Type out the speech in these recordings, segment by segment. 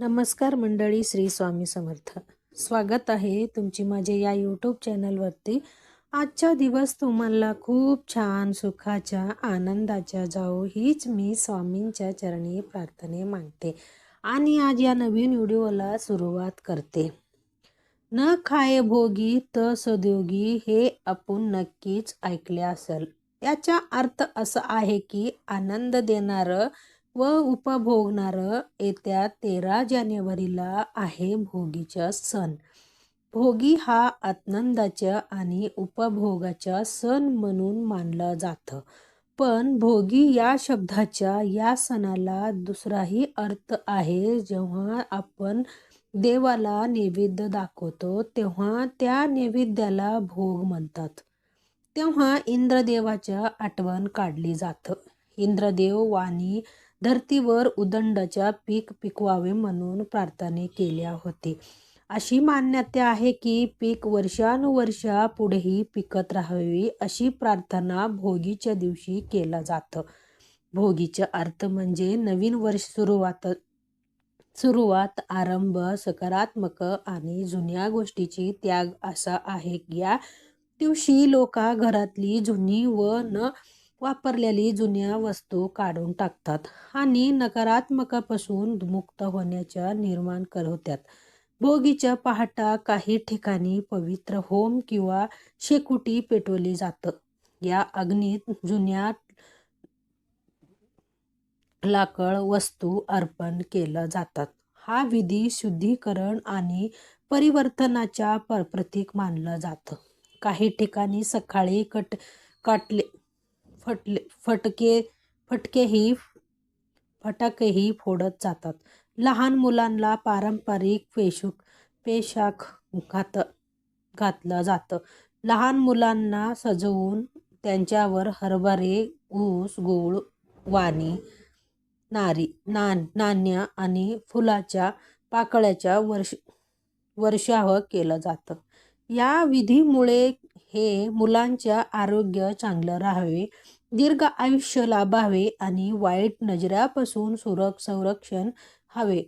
नमस्कार मंडळी श्री स्वामी समर्थ. स्वागत आहे तुमची माझे या यूट्यूब चॅनलवरती आजचा दिवस तुम्हाला खूप छान सुखाच्या आनंदाच्या जाओ हीच मी स्वामींच्या चरणी प्रार्थने मागते आणि आज या नवीन व्हिडिओला सुरुवात करते. न खाये भोगी त सद्योगी हे आपण नक्कीच ऐकले असेल. याचा अर्थ असा आहे की आनंद देणारं व उपभोगणारं येत्या तेरा जानेवारीला आहे भोगीचा सण. भोगी हा आनंदाच्या आणि उपभोगाचा सण म्हणून मानलं जातं. पण भोगी या शब्दाच्या या सणाला दुसराही अर्थ आहे. जेव्हा आपण देवाला नैवेद्य दाखवतो तेव्हा त्या नैवेद्याला भोग म्हणतात. तेव्हा इंद्रदेवाच्या आठवण काढली जातं. इंद्रदेव वाणी धरतीवर उदंडाच्या पीक पिकवावे म्हणून प्रार्थने केल्या होते. अशी मान्यता आहे की पीक वर्षानुवर्षा पुढेही पिकत राहावी अशी प्रार्थना भोगीच्या दिवशी केलं जातं. भोगीचा अर्थ म्हणजे नवीन वर्ष सुरुवात सुरुवात आरंभ सकारात्मक आणि जुन्या गोष्टीची त्याग असा आहे. या दिवशी लोका घरातली जुनी व न वापरलेली जुन्या वस्तू काढून टाकतात आणि नकारात्मकापासून मुक्त होण्याच्या निर्माण करवतात भोगीच्या पहाटा काही ठिकाणी पवित्र होम किंवा शेकुटी पेटवली जातं. या अग्नीत जुन्या लाकड वस्तू अर्पण केलं जातात. हा विधी शुद्धीकरण आणि परिवर्तनाच्या प्रतीक मानलं जातं. काही ठिकाणी सकाळी कट काटले फटले फटके फटकेही फटाकेही फोडत जातात. लहान मुलांना पारंपरिक पेशूक पेशाख घात घातलं जातं. लहान मुलांना सजवून त्यांच्यावर हरभरे ऊस गूळ वाणी नारी नान नाण्या आणि फुलाच्या पाकळ्याच्या वर्ष वर्षाव केलं जातं. या विधीमुळे हे मुलांच्या आरोग्य चांगलं राहावे दीर्घ आयुष्य लाभावे आणि वाईट नजऱ्यापासून सुरक संरक्षण हवे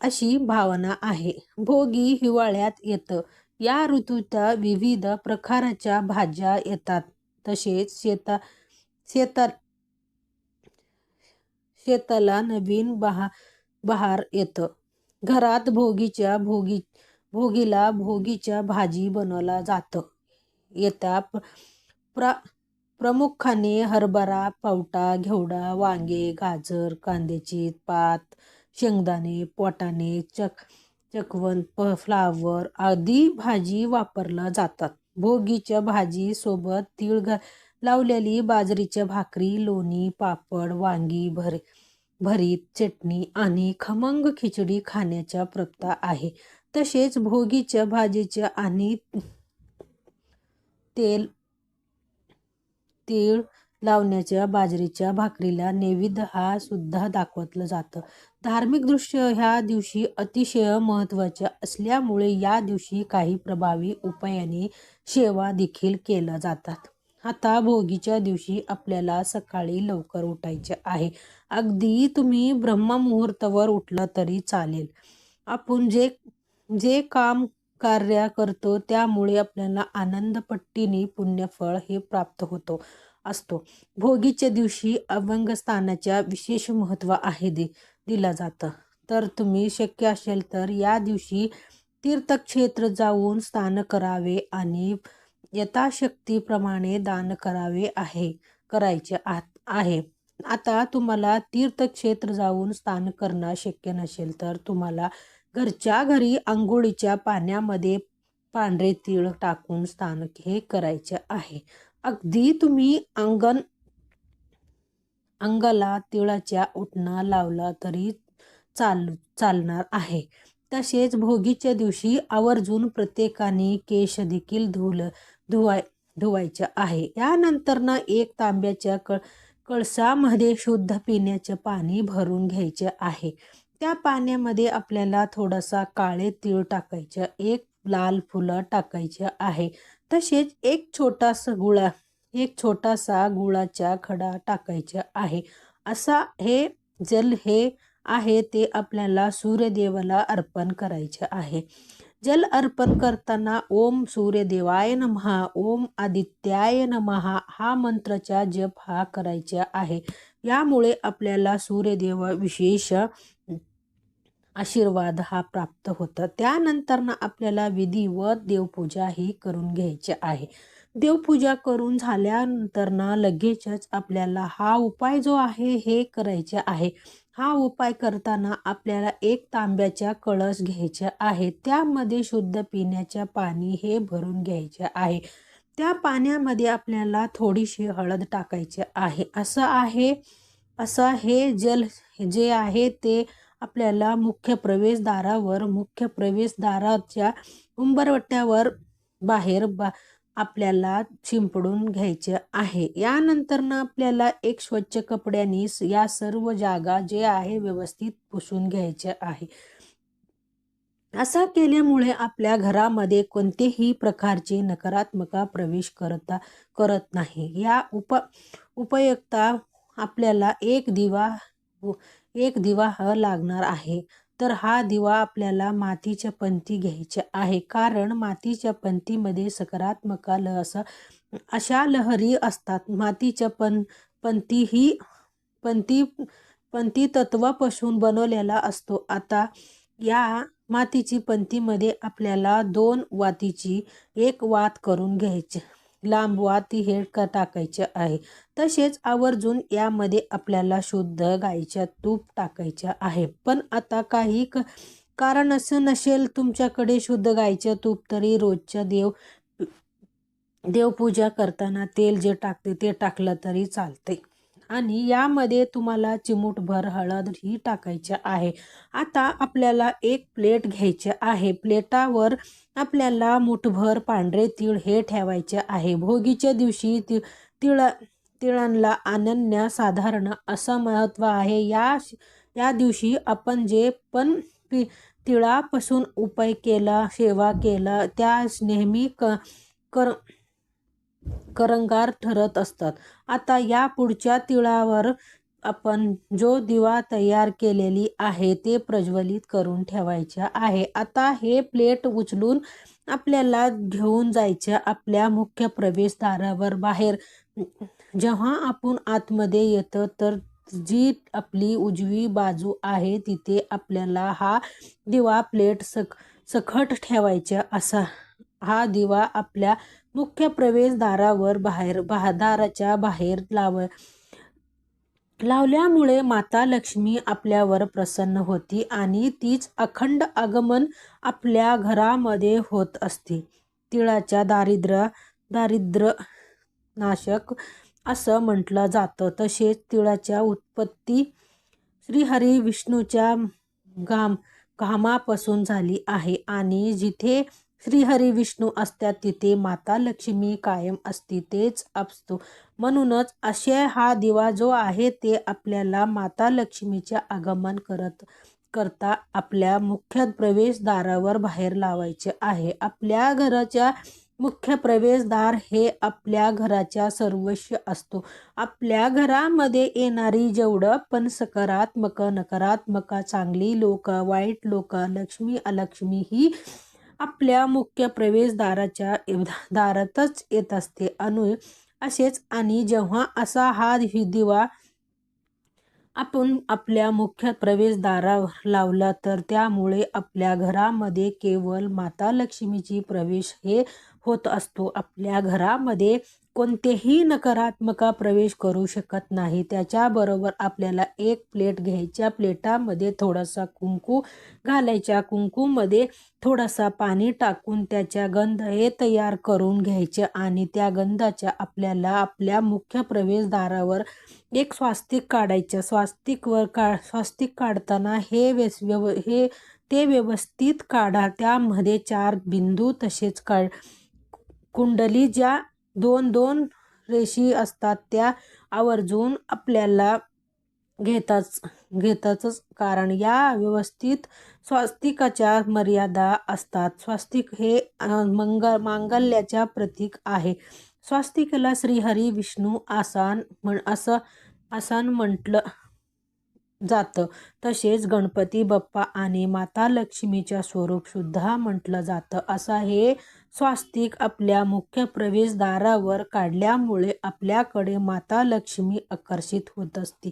अशी भावना आहे. भोगी हिवाळ्यात येतं. या ऋतूच्या विविध प्रकारच्या भाज्या येतात. तसेच शेता शेतात शेताला नवीन बहा बहार येतं. घरात भोगीच्या भोगी भोगीला भोगीच्या भाजी बनवला जातं. येत्या प्र प्रामुख्याने हरभरा पावटा घेवडा वांगे गाजर कांद्याची पात शेंगदाणे पोटाणे चक चकवण प फ्लावर आदी भाजी वापरल्या जातात. भोगीच्या भाजी सोबत तीळ घा लावलेली बाजरीच्या भाकरी लोणी पापड वांगी भर भरीत चटणी आणि खमंग खिचडी खाण्याच्या प्रथा आहे. तसेच भोगीच्या भाजीच्या आणि तेल तीळ लावण्याच्या बाजरीच्या भाकरीला नैवेद्य हा सुद्धा दाखवलं जातं. धार्मिक दृश्य ह्या दिवशी अतिशय महत्त्वाच्या असल्यामुळे या दिवशी काही प्रभावी उपायाने सेवा देखील केल्या जातात. आता भोगीच्या दिवशी आपल्याला सकाळी लवकर उठायचे आहे. अगदी तुम्ही ब्रह्ममुहूर्तावर उठला तरी चालेल. आपण जे जे काम कार्य करतो त्यामुळे आपल्याला आनंदपट्टीने पुण्यफळ हे प्राप्त होतो असतो. भोगीच्या दिवशी अभंग स्थानाच्या विशेष महत्त्व आहे दि दिलं जातं. तर तुम्ही शक्य असेल तर या दिवशी तीर्थक्षेत्र जाऊन स्नान करावे आणि यथाशक्तीप्रमाणे दान करावे आहे करायचे आहे. आता तुम्हाला तीर्थक्षेत्र जाऊन स्नान करणं शक्य नसेल तर तुम्हाला घरच्या घरी आंघोळीच्या पाण्यामध्ये पांढरे तीळ टाकून स्नान हे करायचे आहे. अगदी तुम्ही अंगण अंगाला तिळाच्या उठणा लावला तरी चाल चालणार आहे. तसेच भोगीच्या दिवशी आवर्जून प्रत्येकाने केश देखील धुल धुवाय धुवायचे आहे. यानंतर ना एक तांब्याच्या कळ कळसामध्ये शुद्ध पिण्याचे पाणी भरून घ्यायचे आहे. त्या पाण्यामध्ये आपल्याला थोडासा काळे तीळ टाकायचे एक लाल फुलं टाकायचे आहे. तसेच एक छोटासा गुळा एक छोटासा गुळाचा खडा टाकायचा आहे. असा हे जल हे आहे ते आपल्याला सूर्यदेवाला अर्पण करायचे आहे. जल अर्पण करताना ओम सूर्यदेवाय नमहा ओम आदित्याय नमहा हा मंत्राचा जप हा करायचा आहे. यामुळे आपल्याला सूर्यदेव विशेष आशीर्वाद हा प्राप्त होता. त्यानंतर ना आपल्याला विधिवत देवपूजा ही करून घ्यायची आहे. देवपूजा करून झाल्यानंतर ना लगेचच आपल्याला हा उपाय जो आहे हे करायचे आहे. हा उपाय करताना आपल्याला एक तांब्याच्या कळस घ्यायचा आहे. त्यामध्ये शुद्ध पिण्याच्या पाणी हे भरून घ्यायचे आहे. त्या पाण्यामध्ये आपल्याला थोडीशी हळद टाकायची आहे. असं आहे असं हे जल जे आहे ते आपल्याला मुख्य प्रवेशद्वारावर मुख्य प्रवेशद्वाराच्या उंबरवट्यावर बाहेर बा आपल्याला शिंपडून घ्यायचे आहे. यानंतर ना आपल्याला एक स्वच्छ कपड्यांनी या सर्व जागा जे आहे व्यवस्थित पुसून घ्यायचे आहे. असा केल्यामुळे आपल्या घरामध्ये कोणतेही प्रकारचे नकारात्मक प्रवेश करता करत नाही. या उप उपयुक्ता आपल्याला एक दिवा एक दिवा हा लागणार आहे. तर हा दिवा आपल्याला मातीच्या पंथी घ्यायच्या आहे. कारण मातीच्या पंथीमध्ये सकारात्मक ल असं अशा लहरी असतात. मातीच्या पं पंथी ही पंथी पंथी तत्वापासून बनवलेला असतो. आता या मातीची पंथीमध्ये आपल्याला दोन वातीची एक वात करून घ्यायची. लांब वाती हे टाकायचे आहे. तसेच आवर्जून यामध्ये आपल्याला शुद्ध गाईच्या तूप टाकायच्या आहे. पण आता काही क कारण असं नसेल तुमच्याकडे शुद्ध गाईच्या तूप तरी रोजच्या देव देवपूजा करताना तेल जे टाकते ते टाकलं तरी चालते. आणि यामध्ये तुम्हाला चिमूटभर हळद ही टाकायची आहे. आता आपल्याला एक प्लेट घ्यायचे आहे. प्लेटावर आपल्याला मुठभर पांढरे तीळ हे ठेवायचे आहे. भोगीच्या दिवशी ति तिळा तिळांना अनन्य साधारण असं महत्त्व आहे. या या दिवशी आपण जे पण पि तिळापासून उपाय केला सेवा केला त्या नेहमी क कर करंगार ठरत असतात. आता या पुढच्या तिळावर आपण जो दिवा तयार केलेली आहे ते प्रज्वलित करून ठेवायच्या आहे. आता हे प्लेट उचलून आपल्याला घेऊन जायचं आपल्या मुख्य प्रवेशद्वारावर बाहेर. जेव्हा आपण आतमध्ये येतं तर जी आपली उजवी बाजू आहे तिथे आपल्याला हा दिवा प्लेट सख सखट ठेवायचा असा हा दिवा आपल्या मुख्य प्रवेशद्वारावर बाहेर दाराच्या बाहेर लाव लावल्यामुळे माता लक्ष्मी आपल्यावर प्रसन्न होती आणि तीच अखंड आगमन आपल्या घरामध्ये होत असते. तिळाच्या दारिद्र्य दारिद्र्य नाशक असं म्हटलं जातं. तसेच तिळाच्या उत्पत्ती श्रीहरी विष्णूच्या घाम घामापासून झाली आहे आणि जिथे श्रीहरी विष्णू असतात तिथे माता लक्ष्मी कायम असते तेच असतो म्हणूनच असे हा दिवा जो आहे ते आपल्याला माता लक्ष्मीचे आगमन करत करता आपल्या मुख्य प्रवेशद्वारावर बाहेर लावायचे आहे. आपल्या घराच्या मुख्य प्रवेशद्वार हे आपल्या घराच्या सर्वस्व असतो. आपल्या घरामध्ये येणारी जेवढं पण सकारात्मक नकारात्मक चांगली लोक वाईट लोक लक्ष्मी अलक्ष्मी ही आपल्या मुख्य प्रवेशद्वाराच्या दारातच येत असते. अनु असेच आणि जेव्हा असा हा दिवा आपण आपल्या मुख्य प्रवेशद्वारावर लावला तर त्यामुळे आपल्या घरामध्ये केवळ माता लक्ष्मीची प्रवेश हे होत असतो. आपल्या घरामध्ये कोणतेही नकारात्मक प्रवेश करू शकत नाही. त्याच्याबरोबर आपल्याला एक प्लेट घ्यायच्या प्लेटामध्ये थोडासा कुंकू घालायच्या कुंकूमध्ये थोडासा पाणी टाकून त्याच्या गंध हे तयार करून घ्यायचे आणि त्या गंधाच्या आपल्याला आपल्या मुख्य प्रवेशद्वारावर एक स्वास्तिक काढायचं. स्वास्तिकवर का स्वास्तिक काढताना हे व्यस व्यव हे ते व्यवस्थित काढा. त्यामध्ये चार बिंदू तसेच काढ. कुंडली ज्या दोन दोन रेषी असतात. त्या आवर्जून आपल्याला घेताच घेताच कारण या व्यवस्थित स्वास्तिकाच्या मर्यादा असतात. स्वास्तिक हे मंग मांगल्याच्या प्रतीक आहे. स्वास्तिकला श्रीहरी विष्णू आसान म्हण असं आसान म्हटलं जातं. तसेच गणपती बाप्पा आणि माता लक्ष्मीच्या स्वरूप सुद्धा म्हटलं जातं. असं हे स्वास्तिक आपल्या मुख्य प्रवेशद्वारावर काढल्यामुळे आपल्याकडे माता लक्ष्मी आकर्षित होत असते.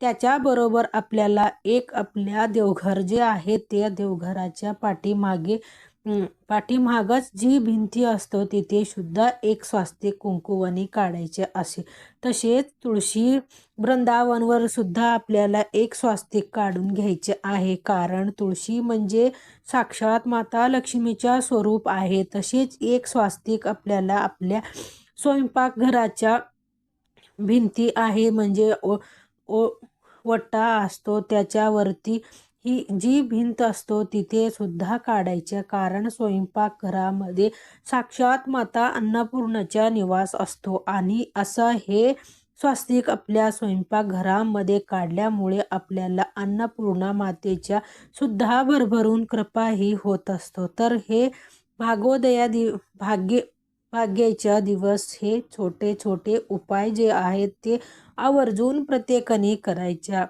त्याच्याबरोबर आपल्याला एक आपल्या देवघर जे आहे ते देवघराच्या पाठीमागे पाठीमागच जी भिंती असतो तिथे सुद्धा एक स्वास्तिक कुंकुवनी काढायचे असे. तसेच तुळशी वृंदावनवर सुद्धा आपल्याला एक स्वास्तिक काढून घ्यायचे आहे. कारण तुळशी म्हणजे साक्षात माता लक्ष्मीच्या स्वरूप आहे. तसेच एक स्वास्तिक आपल्याला आपल्या स्वयंपाकघराच्या भिंती आहे. म्हणजे ओ ओ वट्टा असतो त्याच्यावरती ही जी भिंत असतो तिथे सुद्धा काढायचे. कारण स्वयंपाकघरामध्ये साक्षात माता अन्नपूर्णाचा निवास असतो आणि असं हे स्वास्तिक आपल्या स्वयंपाकघरामध्ये काढल्यामुळे आपल्याला अन्नपूर्णा मातेच्या सुद्धा भरभरून कृपाही होत असतो. तर हे भागोदया दि भाग्य भाग्याच्या दिवस हे छोटे छोटे उपाय जे आहेत ते आवर्जून प्रत्येकाने करायच्या.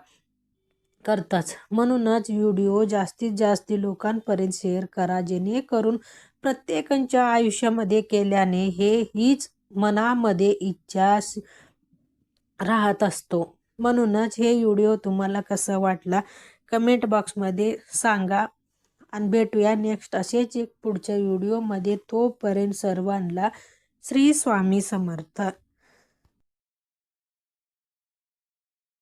करताच. म्हणूनच व्हिडिओ जास्तीत जास्त लोकांपर्यंत शेअर करा जेणेकरून प्रत्येकांच्या आयुष्यामध्ये केल्याने हे हीच मनामध्ये इच्छा राहत असतो. म्हणूनच हे व्हिडिओ तुम्हाला कसं वाटला कमेंट बॉक्समध्ये सांगा आणि भेटूया नेक्स्ट असेच एक पुढच्या व्हिडिओमध्ये. तोपर्यंत सर्वांना श्री स्वामी समर्थ.